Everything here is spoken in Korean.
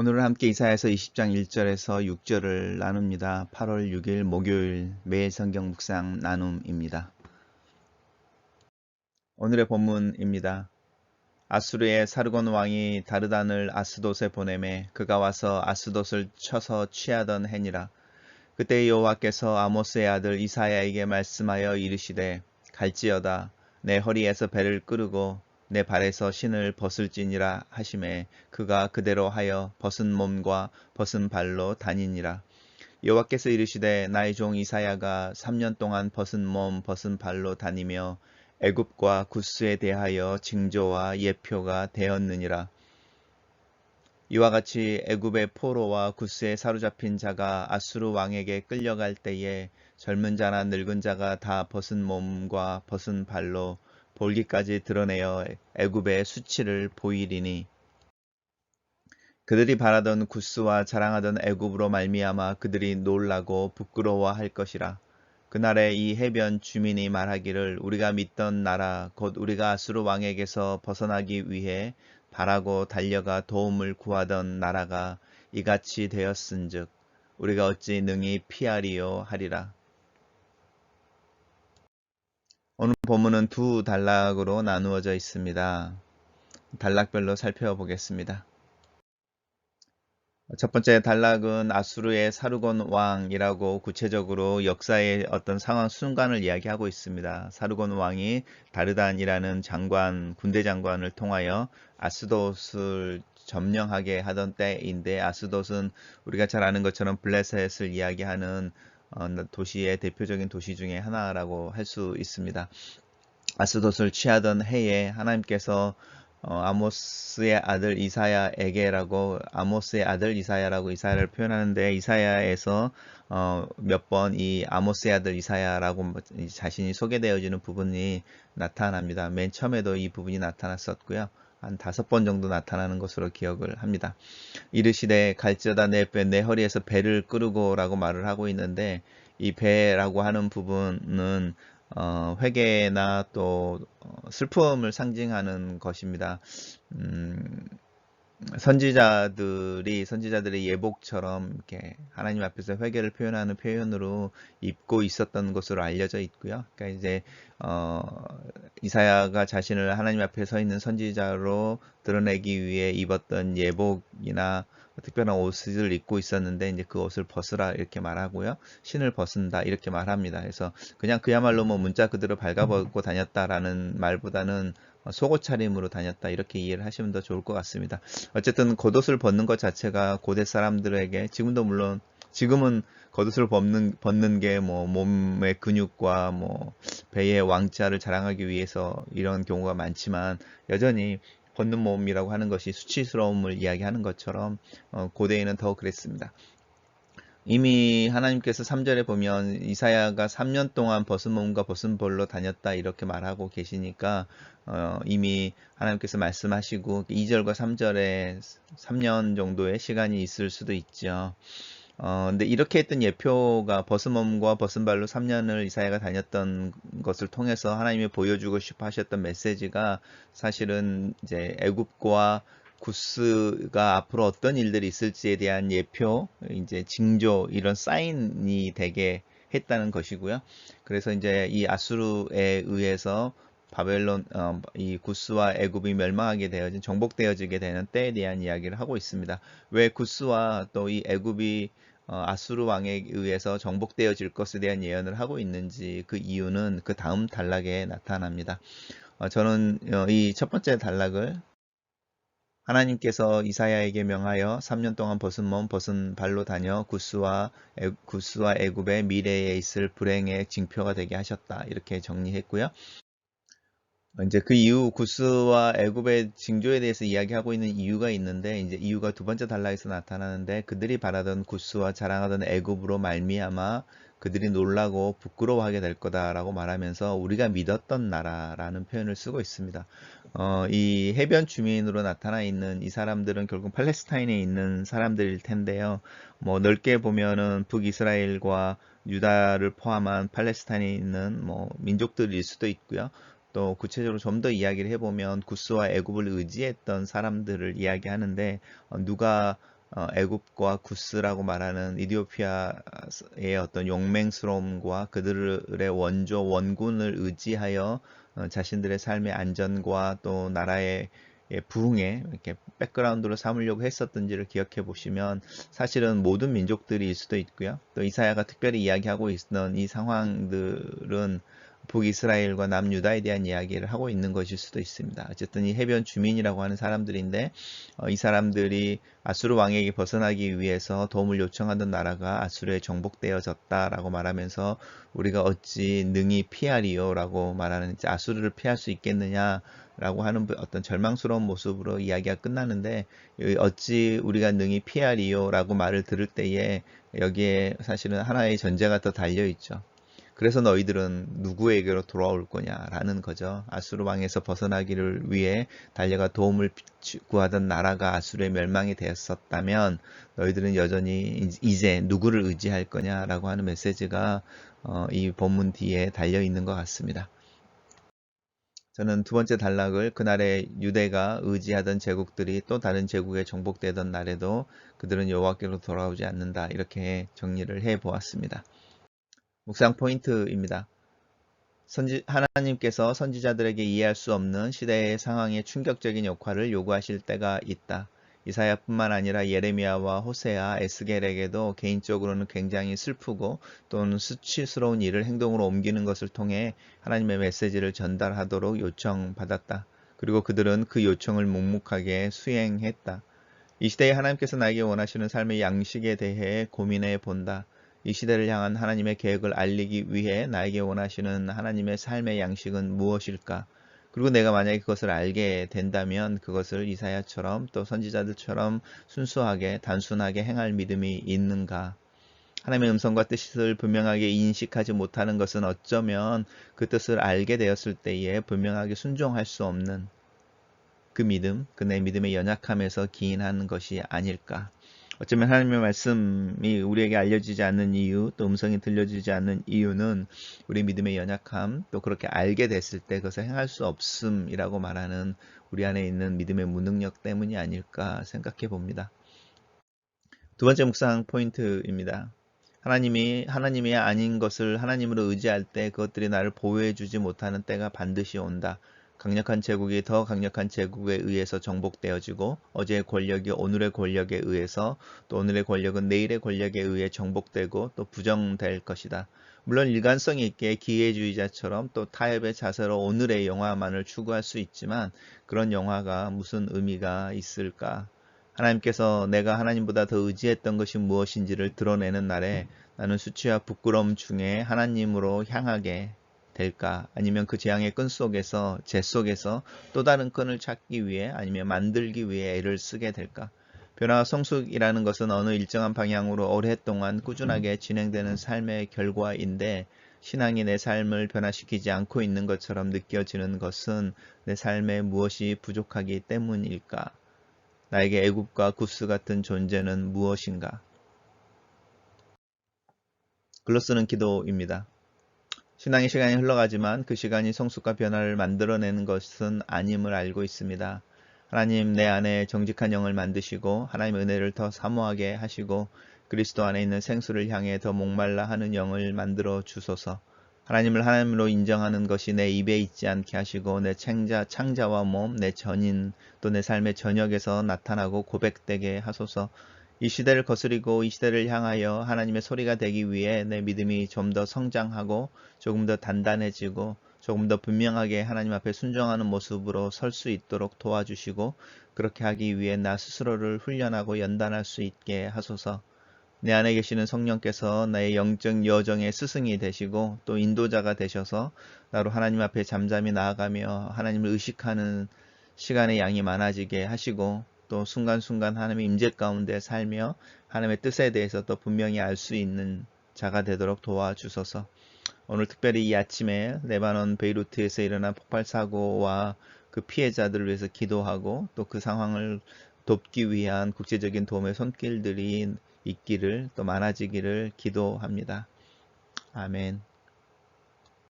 오늘은 함께 이사야서 20장 1절에서 6절을 나눕니다. 8월 6일 목요일 매일 성경 묵상 나눔입니다. 오늘의 본문입니다. 아수르의 사르곤 왕이 다르단을 아스돗에 보내매 그가 와서 아스돗을 쳐서 취하던 해니라. 그때 여호와께서 아모스의 아들 이사야에게 말씀하여 이르시되 갈지어다 내 허리에서 배를 끄르고 내 발에서 신을 벗을지니라 하심에 그가 그대로 하여 벗은 몸과 벗은 발로 다니니라. 여호와께서 이르시되 나의 종 이사야가 3년 동안 벗은 몸 벗은 발로 다니며 애굽과 구스에 대하여 징조와 예표가 되었느니라. 이와 같이 애굽의 포로와 구스에 사로잡힌 자가 아수르 왕에게 끌려갈 때에 젊은 자나 늙은 자가 다 벗은 몸과 벗은 발로 볼기까지 드러내어 애굽의 수치를 보이리니 그들이 바라던 구스와 자랑하던 애굽으로 말미암아 그들이 놀라고 부끄러워할 것이라. 그날에 이 해변 주민이 말하기를 우리가 믿던 나라 곧 우리가 아수르 왕에게서 벗어나기 위해 바라고 달려가 도움을 구하던 나라가 이같이 되었은즉 우리가 어찌 능히 피하리요 하리라. 오늘 본문은 두 단락으로 나누어져 있습니다. 단락별로 살펴보겠습니다. 첫 번째 단락은 아수르의 사르곤 왕이라고 구체적으로 역사의 어떤 상황 순간을 이야기하고 있습니다. 사르곤 왕이 다르단이라는 장관, 군대 장관을 통하여 아스돗을 점령하게 하던 때인데 아스돗은 우리가 잘 아는 것처럼 블레셋을 이야기하는 어, 도시의 대표적인 도시 중에 하나라고 할 수 있습니다. 아스돗을 취하던 해에 하나님께서 어, 아모스의 아들 이사야에게라고 아모스의 아들 이사야라고 이사야를 표현하는데 이사야에서 어, 몇번 이 아모스의 아들 이사야라고 자신이 소개되어지는 부분이 나타납니다. 맨 처음에도 이 부분이 나타났었고요. 한 다섯 번 정도 나타나는 것으로 기억을 합니다. 이르시되 갈지어다 내, 배, 내 허리에서 배를 끄르고 라고 말을 하고 있는데 이 배라고 하는 부분은 어, 회개나 또 어, 슬픔을 상징하는 것입니다. 음, 선지자들이 선지자들의 예복처럼 이렇게 하나님 앞에서 회개를 표현하는 표현으로 입고 있었던 것으로 알려져 있고요. 그러니까 이제 어, 이사야가 자신을 하나님 앞에 서 있는 선지자로 드러내기 위해 입었던 예복이나 특별한 옷을 입고 있었는데 이제 그 옷을 벗으라 이렇게 말하고요. 신을 벗은다 이렇게 말합니다. 그래서 그냥 그야말로 뭐 문자 그대로 발가벗고 다녔다라는 말보다는 속옷 차림으로 다녔다 이렇게 이해를 하시면 더 좋을 것 같습니다. 어쨌든 겉옷을 벗는 것 자체가 고대 사람들에게 지금도 물론 지금은 겉옷을 벗는 벗는 게 뭐 몸의 근육과 뭐 배의 왕자를 자랑하기 위해서 이런 경우가 많지만 여전히 벗는 몸이라고 하는 것이 수치스러움을 이야기하는 것처럼 어, 고대에는 더 그랬습니다. 이미 하나님께서 3절에 보면 이사야가 3년 동안 벗은 몸과 벗은 볼로 다녔다 이렇게 말하고 계시니까 어, 이미 하나님께서 말씀하시고 2절과 3절에 3년 정도의 시간이 있을 수도 있죠. 어, 근데 이렇게 했던 예표가 벗은 몸과 벗은 발로 3년을 이사야가 다녔던 것을 통해서 하나님이 보여주고 싶어 하셨던 메시지가 사실은 이제 애굽과 구스가 앞으로 어떤 일들이 있을지에 대한 예표, 이제 징조 이런 사인이 되게 했다는 것이고요. 그래서 이제 이 아수르에 의해서 바벨론 어, 이 구스와 애굽이 멸망하게 되어진 정복되어지게 되는 때에 대한 이야기를 하고 있습니다. 왜 구스와 또 이 애굽이 어, 아수르 왕에 의해서 정복되어질 것에 대한 예언을 하고 있는지 그 이유는 그 다음 단락에 나타납니다. 어, 저는 어, 이첫 번째 단락을 하나님께서 이사야에게 명하여 3년 동안 벗은 몸 벗은 발로 다녀 구스와 애, 구스와 애굽의 미래에 있을 불행의 징표가 되게 하셨다. 이렇게 정리했고요. 이제 그 이후 구스와 애굽의 징조에 대해서 이야기하고 있는 이유가 있는데 이제 이유가 두 번째 단락에서 나타나는데 그들이 바라던 구스와 자랑하던 애굽으로 말미암아 그들이 놀라고 부끄러워하게 될 거다라고 말하면서 우리가 믿었던 나라라는 표현을 쓰고 있습니다. 어, 이 해변 주민으로 나타나 있는 이 사람들은 결국 팔레스타인에 있는 사람들일 텐데요. 뭐 넓게 보면은 북이스라엘과 유다를 포함한 팔레스타인에 있는 뭐 민족들일 수도 있고요. 또 구체적으로 좀 더 이야기를 해보면 구스와 애굽을 의지했던 사람들을 이야기하는데 어, 누가 어, 애굽과 구스라고 말하는 이디오피아의 어떤 용맹스러움과 그들의 원조 원군을 의지하여 어, 자신들의 삶의 안전과 또 나라의 부흥에 이렇게 백그라운드로 삼으려고 했었던지를 기억해 보시면 사실은 모든 민족들일 수도 있고요. 또 이사야가 특별히 이야기하고 있던 이 상황들은 북이스라엘과 남유다에 대한 이야기를 하고 있는 것일 수도 있습니다. 어쨌든 이 해변 주민이라고 하는 사람들인데 어, 이 사람들이 아수르 왕에게 벗어나기 위해서 도움을 요청하던 나라가 아수르에 정복되어졌다라고 말하면서 우리가 어찌 능히 피하리요라고 말하는 아수르를 피할 수 있겠느냐 라고 하는 어떤 절망스러운 모습으로 이야기가 끝나는데 어찌 우리가 능히 피하리요 라고 말을 들을 때에 여기에 사실은 하나의 전제가 더 달려 있죠. 그래서 너희들은 누구에게로 돌아올 거냐라는 거죠. 아수르 왕에서 벗어나기를 위해 달려가 도움을 구하던 나라가 아수르의 멸망이 되었었다면 너희들은 여전히 이제 누구를 의지할 거냐라고 하는 메시지가 어, 이 본문 뒤에 달려 있는 것 같습니다. 저는 두 번째 단락을 그날의 유대가 의지하던 제국들이 또 다른 제국에 정복되던 날에도 그들은 여호와께로 돌아오지 않는다 이렇게 정리를 해 보았습니다. 묵상 포인트입니다. 선지, 하나님께서 선지자들에게 이해할 수 없는 시대의 상황에 충격적인 역할을 요구하실 때가 있다. 이사야뿐만 아니라 예레미야와 호세아, 에스겔에게도 개인적으로는 굉장히 슬프고 또는 수치스러운 일을 행동으로 옮기는 것을 통해 하나님의 메시지를 전달하도록 요청받았다. 그리고 그들은 그 요청을 묵묵하게 수행했다. 이 시대에 하나님께서 나에게 원하시는 삶의 양식에 대해 고민해 본다. 이 시대를 향한 하나님의 계획을 알리기 위해 나에게 원하시는 하나님의 삶의 양식은 무엇일까? 그리고 내가 만약에 그것을 알게 된다면 그것을 이사야처럼 또 선지자들처럼 순수하게 단순하게 행할 믿음이 있는가? 하나님의 음성과 뜻을 분명하게 인식하지 못하는 것은 어쩌면 그 뜻을 알게 되었을 때에 분명하게 순종할 수 없는 그 믿음, 그내 믿음의 연약함에서 기인하는 것이 아닐까? 어쩌면 하나님의 말씀이 우리에게 알려지지 않는 이유, 또 음성이 들려지지 않는 이유는 우리 믿음의 연약함, 또 그렇게 알게 됐을 때 그것을 행할 수 없음이라고 말하는 우리 안에 있는 믿음의 무능력 때문이 아닐까 생각해 봅니다. 두 번째 묵상 포인트입니다. 하나님이 하나님이 아닌 것을 하나님으로 의지할 때 그것들이 나를 보호해 주지 못하는 때가 반드시 온다. 강력한 제국이 더 강력한 제국에 의해서 정복되어지고 어제의 권력이 오늘의 권력에 의해서 또 오늘의 권력은 내일의 권력에 의해 정복되고 또 부정될 것이다. 물론 일관성 있게 기회주의자처럼 또 타협의 자세로 오늘의 영화만을 추구할 수 있지만 그런 영화가 무슨 의미가 있을까? 하나님께서 내가 하나님보다 더 의지했던 것이 무엇인지를 드러내는 날에 나는 수치와 부끄러움 중에 하나님으로 향하게 될까? 아니면 그 재앙의 끈 속에서, 재 속에서 또 다른 끈을 찾기 위해 아니면 만들기 위해 애를 쓰게 될까? 변화와 성숙이라는 것은 어느 일정한 방향으로 오랫동안 꾸준하게 진행되는 삶의 결과인데 신앙이 내 삶을 변화시키지 않고 있는 것처럼 느껴지는 것은 내 삶에 무엇이 부족하기 때문일까? 나에게 애굽과 구스 같은 존재는 무엇인가? 글로 쓰는 기도입니다. 신앙의 시간이 흘러가지만 그 시간이 성숙과 변화를 만들어내는 것은 아님을 알고 있습니다. 하나님 내 안에 정직한 영을 만드시고 하나님의 은혜를 더 사모하게 하시고 그리스도 안에 있는 생수를 향해 더 목말라 하는 영을 만들어 주소서. 하나님을 하나님으로 인정하는 것이 내 입에 있지 않게 하시고 내 창자, 창자와 몸, 내 전인 또 내 삶의 전역에서 나타나고 고백되게 하소서. 이 시대를 거스리고 이 시대를 향하여 하나님의 소리가 되기 위해 내 믿음이 좀 더 성장하고 조금 더 단단해지고 조금 더 분명하게 하나님 앞에 순종하는 모습으로 설 수 있도록 도와주시고 그렇게 하기 위해 나 스스로를 훈련하고 연단할 수 있게 하소서. 내 안에 계시는 성령께서 나의 영적 여정의 스승이 되시고 또 인도자가 되셔서 나로 하나님 앞에 잠잠히 나아가며 하나님을 의식하는 시간의 양이 많아지게 하시고 또 순간순간 하나님의 임재 가운데 살며 하나님의 뜻에 대해서 또 분명히 알 수 있는 자가 되도록 도와주소서. 오늘 특별히 이 아침에 레바논 베이루트에서 일어난 폭발 사고와 그 피해자들을 위해서 기도하고 또 그 상황을 돕기 위한 국제적인 도움의 손길들이 있기를 또 많아지기를 기도합니다. 아멘.